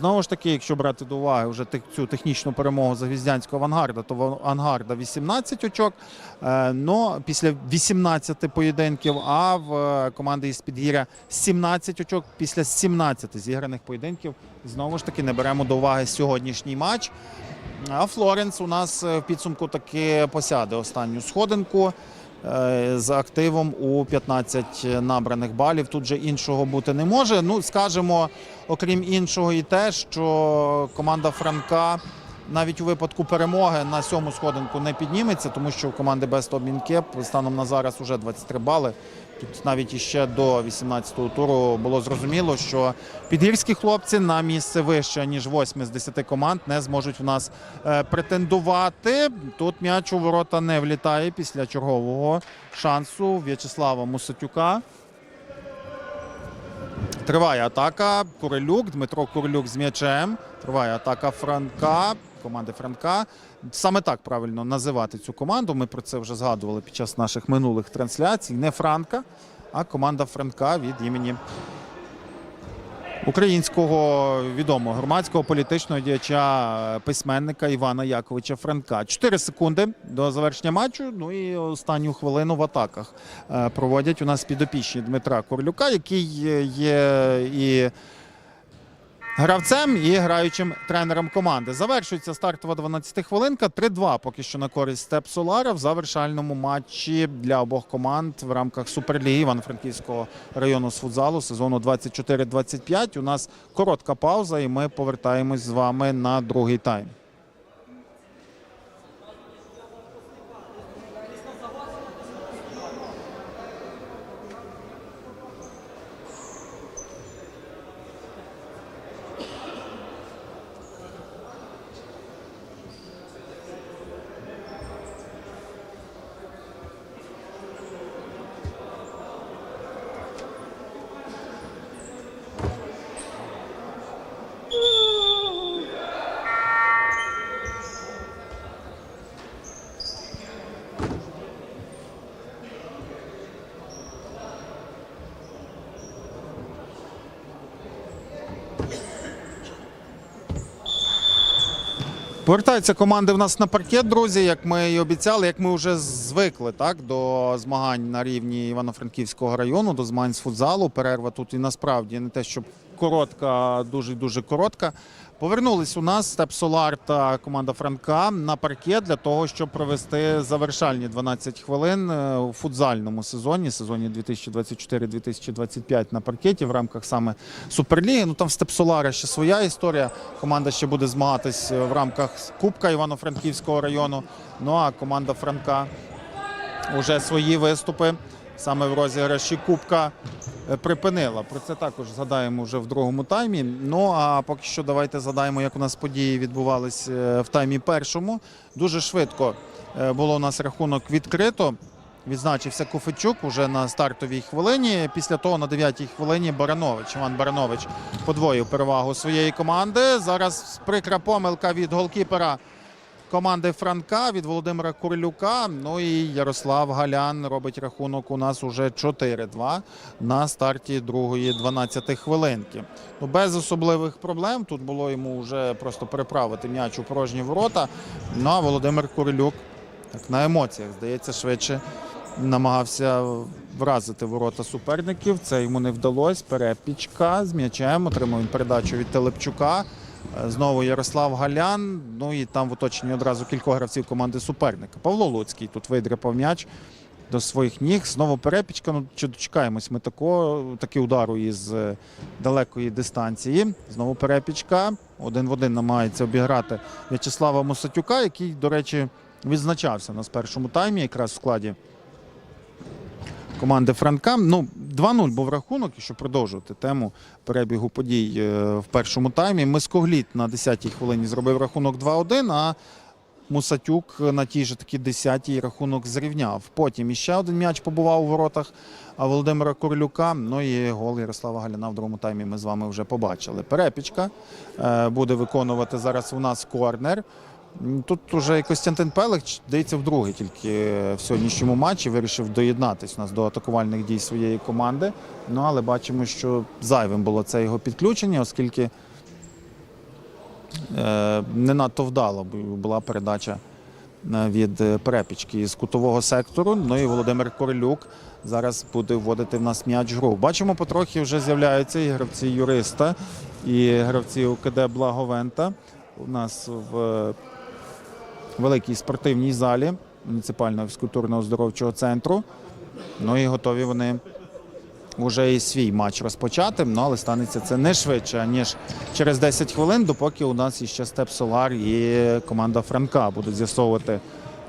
Знову ж таки, якщо брати до уваги вже цю технічну перемогу Загвіздянського авангарда, то авангарда 18 очок. Е, но після 18 поєдинків, а в е, команди із Підгір'я 17 очок після 17 зіграних поєдинків. Знову ж таки, не беремо до уваги сьогоднішній матч. А Флоренс у нас е, в підсумку таки посяде останню сходинку з активом у 15 набраних балів. Тут же іншого бути не може. Ну, скажемо, окрім іншого, і те, що команда Франка навіть у випадку перемоги на сьому сходинку не підніметься, тому що у команди Best of Мінкеп станом на зараз уже 23 бали. Тут навіть іще до 18-го туру було зрозуміло, що підгірські хлопці на місце вище ніж 8 з 10 команд не зможуть в нас е, претендувати. Тут м'яч у ворота не влітає після чергового шансу В'ячеслава Мусатюка. Триває атака. Курилюк, Дмитро Курилюк з м'ячем. Триває атака Франка, команди Франка. Саме так правильно називати цю команду. Ми про це вже згадували під час наших минулих трансляцій. Не Франка, а команда Франка від імені українського відомого громадського політичного діяча е, письменника Івана Яковича Франка. Чотири секунди до завершення матчу. Ну і останню хвилину в атаках е, проводять у нас підопічні Дмитра Корлюка, який е, є і гравцем і граючим тренером команди. Завершується стартова 12-хвилинка. 3-2 поки що на користь Степ Солара в завершальному матчі для обох команд в рамках Суперліги Івано-Франківського району з футзалу сезону 24-25. У нас коротка пауза, і ми повертаємось з вами на другий тайм. Повертаються команди в нас на паркет, друзі. Як ми і обіцяли, як ми вже звикли так до змагань на рівні Івано-Франківського району, до змагань з футзалу. Перерва тут і насправді не те, щоб коротка, дуже дуже коротка. Повернулись у нас Степ Солар та команда Франка на паркет для того, щоб провести завершальні 12 хвилин е, у футзальному сезоні, сезоні 2024-2025 на паркеті в рамках саме Суперліги. Ну там Степ Солара ще своя історія. Команда ще буде змагатись е, в рамках Кубка Івано-Франківського району. Ну а команда Франка уже свої виступи саме в розіграші Кубка е, припинила. Про це також згадаємо вже в другому таймі. Ну а поки що давайте згадаємо, як у нас події відбувались е, в таймі першому. Дуже швидко е, було у нас рахунок відкрито. Відзначився Кофичук уже на стартовій хвилині. Після того на 9-й хвилині Баранович. Іван Баранович подвоїв перевагу своєї команди. Зараз прикра помилка від голкіпера команди Франка від Володимира Курлюка. Ну і Ярослав Галян робить рахунок у нас уже 4-2 на старті другої 12 хвилинки. Ну, без особливих проблем. Тут було йому вже просто переправити м'яч у порожні ворота. Ну а Володимир Курлюк так на емоціях, здається, швидше намагався вразити ворота суперників. Це йому не вдалося. Перепічка з м'ячем. Отримав він передачу від Телепчука. Знову Ярослав Галян. Ну і там в оточенні одразу кількох гравців команди суперника. Павло Луцький тут видряпав м'яч до своїх ніг. Знову перепічка. Ну чи дочекаємось ми такого, таки удару із е, далекої дистанції. Знову перепічка. Один в один намагається обіграти В'ячеслава Мусатюка, який, до речі, відзначався на першому таймі, якраз в складі команди Франка. Ну, 2-0 був рахунок, і щоб продовжувати тему перебігу подій е, в першому таймі. Мискогліт на 10-й хвилині зробив рахунок 2-1, а Мусатюк на тій же таки 10-й рахунок зрівняв. Потім іще один м'яч побував у воротах Володимира Корлюка. Ну і гол Ярослава Галяна в другому таймі ми з вами вже побачили. Перепічка е, буде виконувати зараз у нас корнер. Тут уже Костянтин Пелих, здається, вдруге тільки в сьогоднішньому матчі вирішив доєднатись у нас до атакувальних дій своєї команди. Ну але бачимо, що зайвим було це його підключення, оскільки е, не надто вдало була передача е, від е, перепічки з кутового сектору. Ну і Володимир Королюк зараз буде вводити в нас м'яч гру. Бачимо, потрохи вже з'являються і гравці юриста, і гравці УКД Благовента. У нас в великій спортивній залі муніципального фізкультурно-оздоровчого центру. Ну і готові вони вже і свій матч розпочати. Ну, але станеться це не швидше, ніж через 10 хвилин, допоки у нас іще Степ Солар і команда Франка будуть з'ясовувати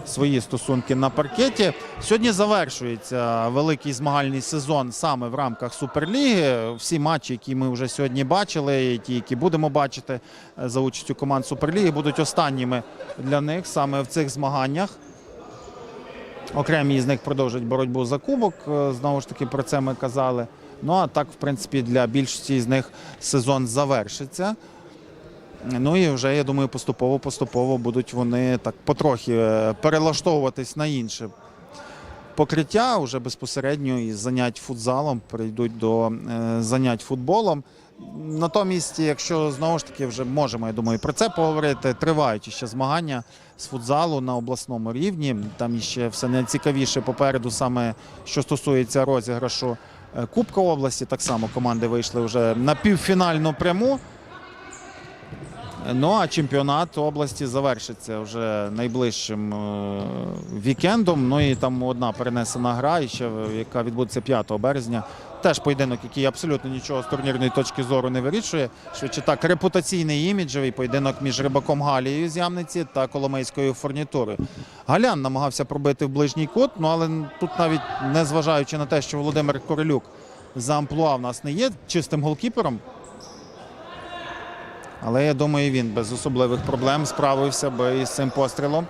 свої стосунки на паркеті. Сьогодні завершується великий змагальний сезон саме в рамках Суперліги. Всі матчі, які ми вже сьогодні бачили, і ті, які будемо бачити е, за участю команд Суперліги, будуть останніми для них саме в цих змаганнях. Окремі з них продовжують боротьбу за кубок. е, Знову ж таки, про це ми казали. Ну а так, в принципі, для більшості з них сезон завершиться. Ну і вже, я думаю, поступово-поступово будуть вони так потрохи е, перелаштовуватись на інше покриття. Вже безпосередньо із занять футзалом перейдуть до е, занять футболом. Натомість, якщо знову ж таки вже можемо, я думаю, про це поговорити, тривають ще змагання з футзалу на обласному рівні. Там ще все найцікавіше попереду, саме що стосується розіграшу е, Кубка області. Так само команди вийшли вже на півфінальну пряму. Ну а чемпіонат області завершиться вже найближчим е, вікендом. Ну і там одна перенесена гра, ще, е, яка відбудеться 5 березня. Теж поєдинок, який абсолютно нічого з турнірної точки зору не вирішує. Швидше так, репутаційний іміджевий поєдинок між рибаком Галією з Ямниці та Коломийською фурнітурою. Галян намагався пробити в ближній кут, ну але тут навіть не зважаючи на те, що Володимир Королюк за амплуа в нас не є чистим голкіпером. Але я думаю, він без особливих проблем справився би із цим пострілом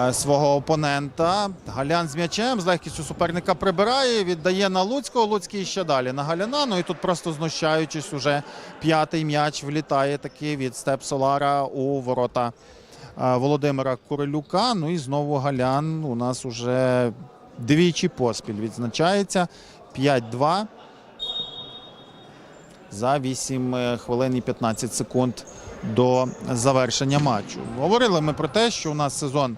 е, свого опонента. Галян з м'ячем з легкістю суперника прибирає, віддає на Луцького. Луцький ще далі на Галяна. Ну і тут просто знущаючись, уже п'ятий м'яч влітає таки від Степ Солара у ворота е, Володимира Королюка. Ну і знову Галян у нас уже двічі поспіль відзначається. 5-2 за 8 е, хвилин і 15 секунд до завершення матчу. Говорили ми про те, що у нас сезон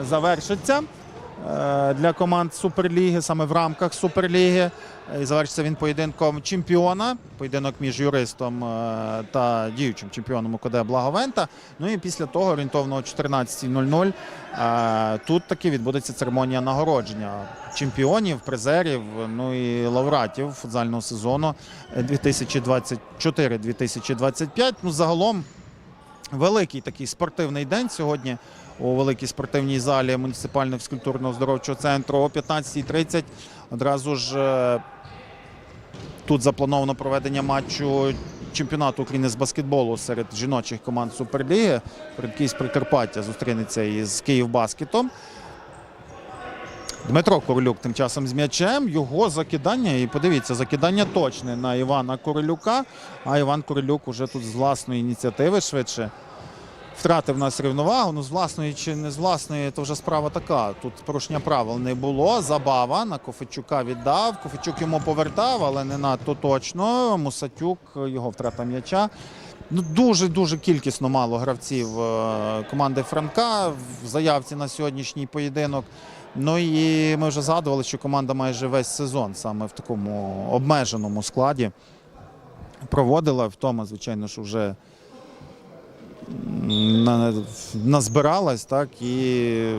завершиться е, для команд Суперліги, саме в рамках Суперліги. Е, І завершиться він поєдинком чемпіона, поєдинок між юристом е, та діючим чемпіоном УКД Благовента. Ну і після того, орієнтовно о 14.00, е, тут таки відбудеться церемонія нагородження чемпіонів, призерів, ну і лауреатів футзального сезону 2024-2025. Ну, загалом великий такий спортивний день сьогодні у великій спортивній залі муніципального фізкультурно оздоровчого центру о 15.30. Одразу ж тут заплановано проведення матчу чемпіонату України з баскетболу серед жіночих команд Суперліги. Франківськ Прикарпаття зустрінеться із Київбаскетом. Дмитро Королюк тим часом з м'ячем. Його закидання, і подивіться, закидання точне на Івана Королюка. А Іван Королюк уже тут з власної ініціативи швидше втратив нас рівновагу. Ну, з власної чи не з власної, то вже справа така. Тут порушення правил не було. Забава на Кофечука віддав. Кофечук йому повертав, але не надто точно. Мусатюк, його втрата м'яча. Ну, дуже дуже кількісно мало гравців е, команди Франка в заявці на сьогоднішній поєдинок. Ну і ми вже згадували, що команда майже весь сезон саме в такому обмеженому складі проводила. Втома, звичайно ж, вже назбиралась, так і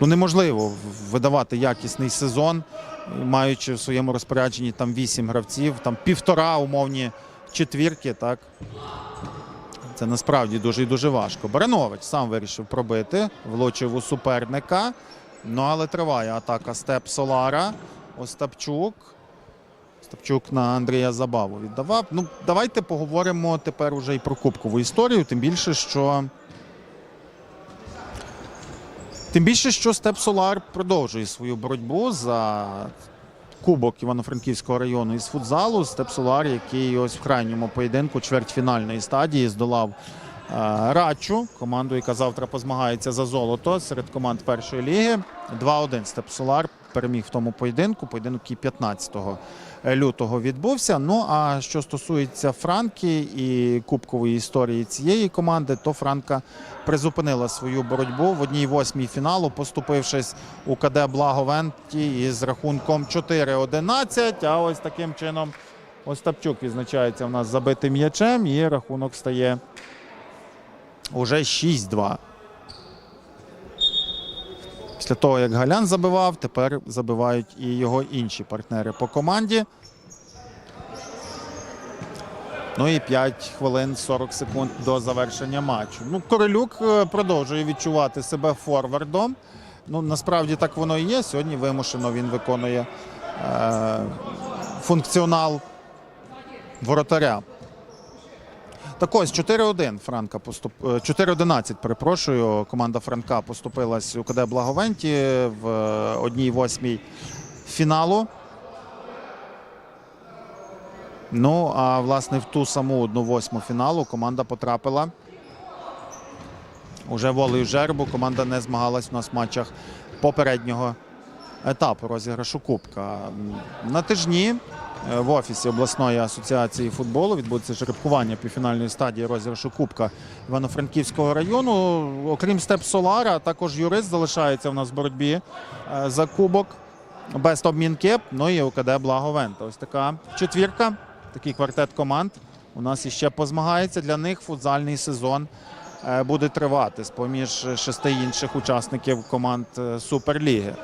ну, неможливо видавати якісний сезон, маючи в своєму розпорядженні там вісім гравців, там півтора умовні четвірки. Так. Це насправді дуже і дуже важко. Баранович сам вирішив пробити, влучив у суперника. Ну, але триває атака Степ Солара. Остапчук. Остапчук на Андрія Забаву віддавав. Ну, давайте поговоримо тепер уже і про кубкову історію. Тим більше, що. Тим більше, що Степ Солар продовжує свою боротьбу за кубок Івано-Франківського району із футзалу. Степ Солар, який ось в крайньому поєдинку чвертьфінальної стадії здолав Рачу, команду, яка завтра позмагається за золото серед команд першої ліги. 2-1 Степсолар переміг в тому поєдинку. Поєдинок який 15 лютого відбувся. Ну а що стосується Франки і кубкової історії цієї команди, то Франка призупинила свою боротьбу в одній восьмій фіналу, поступившись у КД Благовенті із рахунком 4-11. А ось таким чином Остапчук відзначається в нас забитим м'ячем, і рахунок стає уже 6-2. Після того, як Галян забивав, тепер забивають і його інші партнери по команді. Ну і 5 хвилин 40 секунд до завершення матчу. Ну, Королюк е, продовжує відчувати себе форвардом. Ну, насправді так воно і є. Сьогодні вимушено він виконує е, функціонал воротаря. Так ось 4-1 Франка поступ... е, 4-11, перепрошую. Команда Франка поступилась у КД Благовенті в е, одній восьмій фіналу. Ну, а власне в ту саму одну восьму фіналу команда потрапила. Уже волею жербу. Команда не змагалась у нас в матчах попереднього етапу розіграшу Кубка. На тижні е, в офісі обласної асоціації футболу відбудеться жеребкування півфінальної стадії розіграшу Кубка Івано-Франківського району. Окрім Степ Солара, також юрист залишається в нас в боротьбі е, за кубок. Min Cup, ну і УКД Благовента. Ось така четвірка, такий квартет команд. У нас іще позмагається. Для них футзальний сезон е, буде тривати з-поміж шести інших учасників команд е, Суперліги.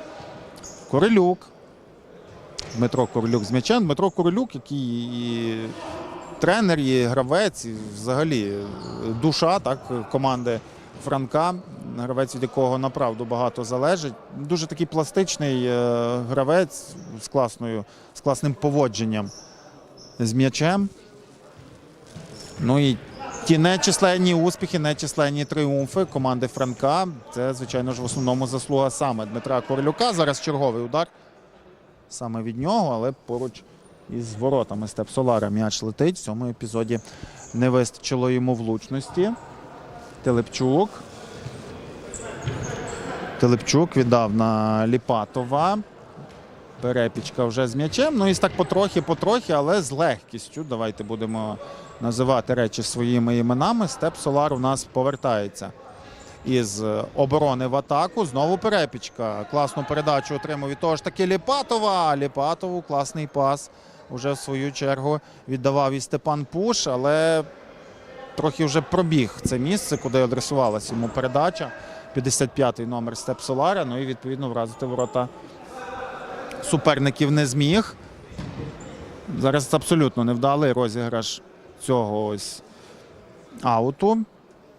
Королюк. Дмитро Королюк з м'ячем. Дмитро Королюк, який і тренер, і гравець, і взагалі душа так, команди Франка. Гравець, від якого направду багато залежить. Дуже такий пластичний е, гравець з, класною, з класним поводженням з м'ячем. Ну і ті нечисленні успіхи, нечисленні тріумфи команди Франка. Це, звичайно ж, в основному заслуга саме Дмитра Королюка. Зараз черговий удар саме від нього, але поруч із воротами Степ Солара м'яч летить. В цьому епізоді не вистачило йому влучності. Телепчук. Телепчук віддав на Ліпатова. Перепічка вже з м'ячем. Ну і так потрохи-потрохи, але з легкістю. Давайте будемо називати речі своїми іменами. Степ Солар у нас повертається із оборони в атаку. Знову перепічка. Класну передачу отримав від того ж таки Ліпатова. Ліпатову класний пас. Уже в свою чергу віддавав і Степан Пуш, але трохи вже пробіг це місце, куди адресувалася йому передача. 55-й номер Степ Солара. Ну і відповідно вразити ворота суперників не зміг. Зараз абсолютно невдалий розіграш цього ось ауту.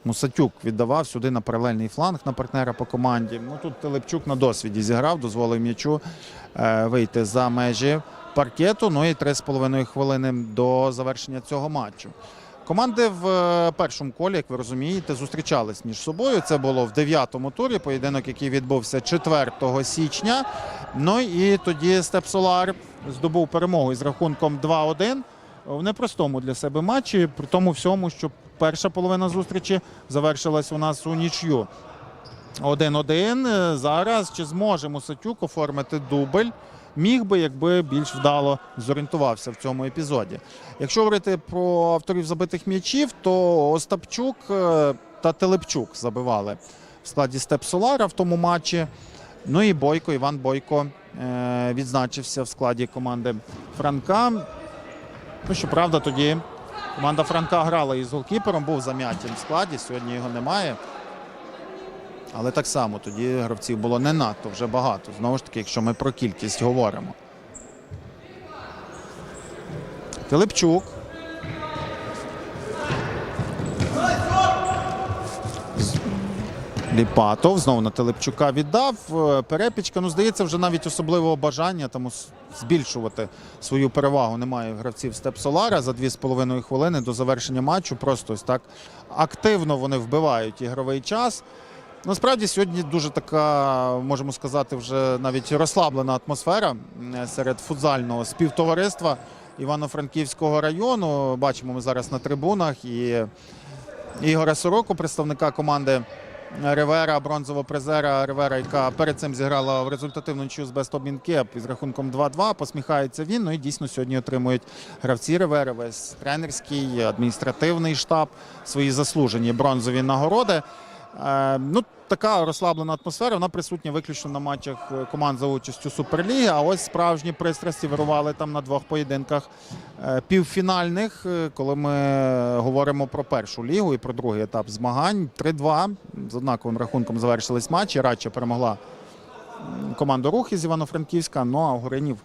Мусатюк віддавав сюди на паралельний фланг на партнера по команді. Ну тут Телепчук на досвіді зіграв, дозволив м'ячу е, вийти за межі паркету. Ну і 3,5 хвилини до завершення цього матчу. Команди в е, першому колі, як ви розумієте, зустрічались між собою. Це було в дев'ятому турі, поєдинок, який відбувся 4 січня. Ну і тоді Степсолар здобув перемогу із рахунком 2-1 в непростому для себе матчі, при тому всьому, що перша половина зустрічі завершилась у нас у нічю. 1-1. Е, Зараз чи зможе Мусатюк оформити дубль? Міг би, якби більш вдало зорієнтувався в цьому епізоді. Якщо говорити про авторів забитих м'ячів, то Остапчук е, та Телепчук забивали в складі Степсолара в тому матчі. Ну і Бойко, Іван Бойко е, відзначився в складі команди Франка. Ну, щоправда, тоді команда Франка грала із голкіпером, був зам'ятім в складі, сьогодні його немає. Але так само тоді гравців було не надто вже багато. Знову ж таки, якщо ми про кількість говоримо. Телепчук. Ліпатов знову на Телепчука віддав. Е, Перепічка, ну здається, вже навіть особливого бажання тому збільшувати свою перевагу немає гравців Степсолара за 2,5 хвилини до завершення матчу. Просто ось так активно вони вбивають ігровий час. Насправді сьогодні дуже така, можемо сказати, вже навіть розслаблена атмосфера серед футзального співтовариства Івано-Франківського району. Бачимо ми зараз на трибунах і Ігоря Сороку, представника команди Ривера, бронзового призера Ривера, яка перед цим зіграла в результативну нічю з Бестобін Кеп із рахунком 2-2. Посміхається він. Ну і дійсно сьогодні отримують гравці Ривери, весь тренерський, адміністративний штаб, свої заслужені бронзові нагороди. Е, ну, така розслаблена атмосфера, вона присутня виключно на матчах е, команд за участю Суперліги. А ось справжні пристрасті вирували там на двох поєдинках е, півфінальних, коли ми говоримо про першу лігу і про другий етап змагань. 3-2 з однаковим рахунком завершились матчі. Радше перемогла м, команда Рух із Івано-Франківська. Ну а Горинів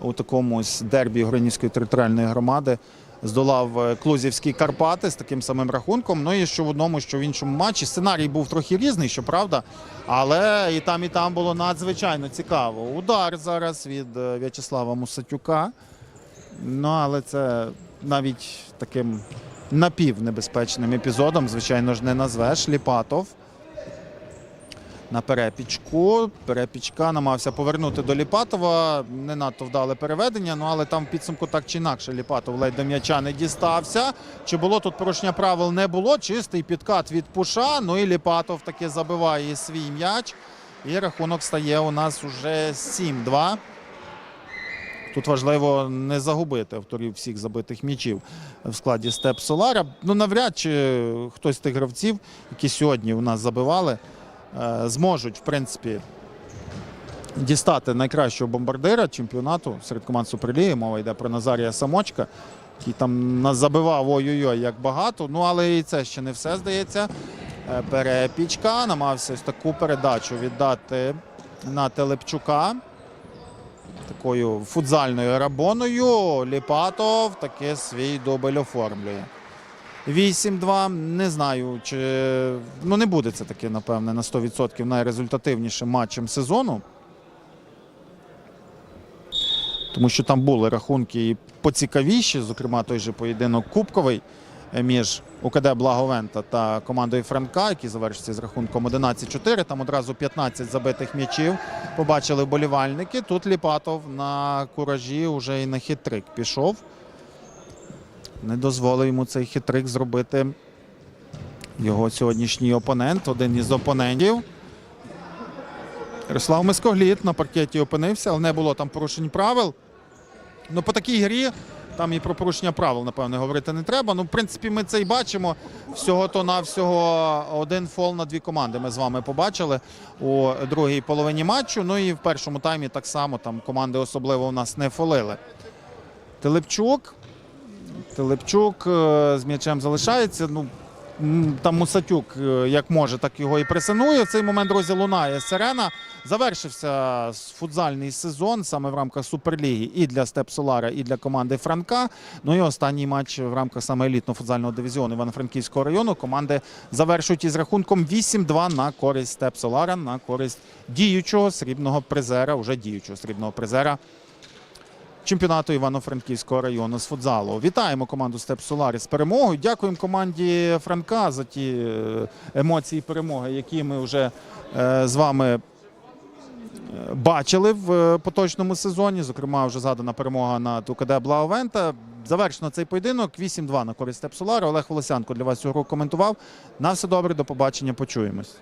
у такому дербі Горинівської територіальної громади здолав е, Клузівський Карпати з таким самим рахунком. Ну і що в одному, що в іншому матчі. Сценарій був трохи різний, щоправда, але і там, і там було надзвичайно цікаво. Удар зараз від е, В'ячеслава Мусатюка. Ну, але це навіть таким напівнебезпечним епізодом, звичайно ж, не назвеш. Ліпатов на перепічку. Перепічка намагався повернути до Ліпатова. Не надто вдале переведення, ну але там в підсумку так чи інакше Ліпатов ледь до м'яча не дістався. Чи було тут порушення правил? Не було. Чистий підкат від Пуша. Ну і Ліпатов таки забиває свій м'яч. І рахунок стає у нас уже 7-2. Тут важливо не загубити авторів всіх забитих м'ячів в складі Степ Солара. Ну, навряд чи хтось з тих гравців, які сьогодні у нас забивали, зможуть, в принципі, дістати найкращого бомбардира чемпіонату серед команд Суперліги. Мова йде про Назарія Самочка, який там нас забивав ой-ой-ой, як багато. Ну, але і це ще не все здається. Е, Перепічка намагався ось таку передачу віддати на Телепчука. Такою футзальною рабоною Ліпатов таки свій дубль оформлює. 8-2. Не знаю, чи ну не буде це таки, напевне, на 100% найрезультативнішим матчем сезону. Тому що там були рахунки і поцікавіші, зокрема той же поєдинок Кубковий е, між УКД Благовента та командою Франка, який завершився з рахунком 11-4. Там одразу 15 забитих м'ячів. Побачили вболівальники. Тут Ліпатов на куражі вже і на хитрик пішов. Не дозволив йому цей хитрик зробити його сьогоднішній опонент, один із опонентів. Ярослав Мискогліт на паркеті опинився, але не було там порушень правил. Ну, по такій грі там і про порушення правил, напевне, говорити не треба. Ну, в принципі, ми це і бачимо. Всього то навсього один фол на дві команди. Ми з вами побачили у другій половині матчу. Ну і в першому таймі так само там команди особливо у нас не фолили. Телепчук. Телепчук е, з м'ячем залишається. Ну, там Мусатюк е, як може, так його і пресинує. В цей момент, друзі, лунає сирена. Завершився футзальний сезон саме в рамках Суперліги і для Степ Солара, і для команди Франка. Ну і останній матч в рамках саме елітного футзального дивізіону Івано-Франківського району. Команди завершують із рахунком 8-2 на користь Степ Солара, на користь діючого срібного призера, уже діючого срібного призера чемпіонату Івано-Франківського району з футзалу. Вітаємо команду Степ Соларі з перемогою. Дякуємо команді Франка за ті е, емоції перемоги, які ми вже е, з вами е, бачили в поточному сезоні. Зокрема, вже згадана перемога над УКД Благовента. Завершено цей поєдинок 8-2 на користь Степ Солари. Олег Волосянко для вас гру коментував. На все добре, до побачення, почуємось.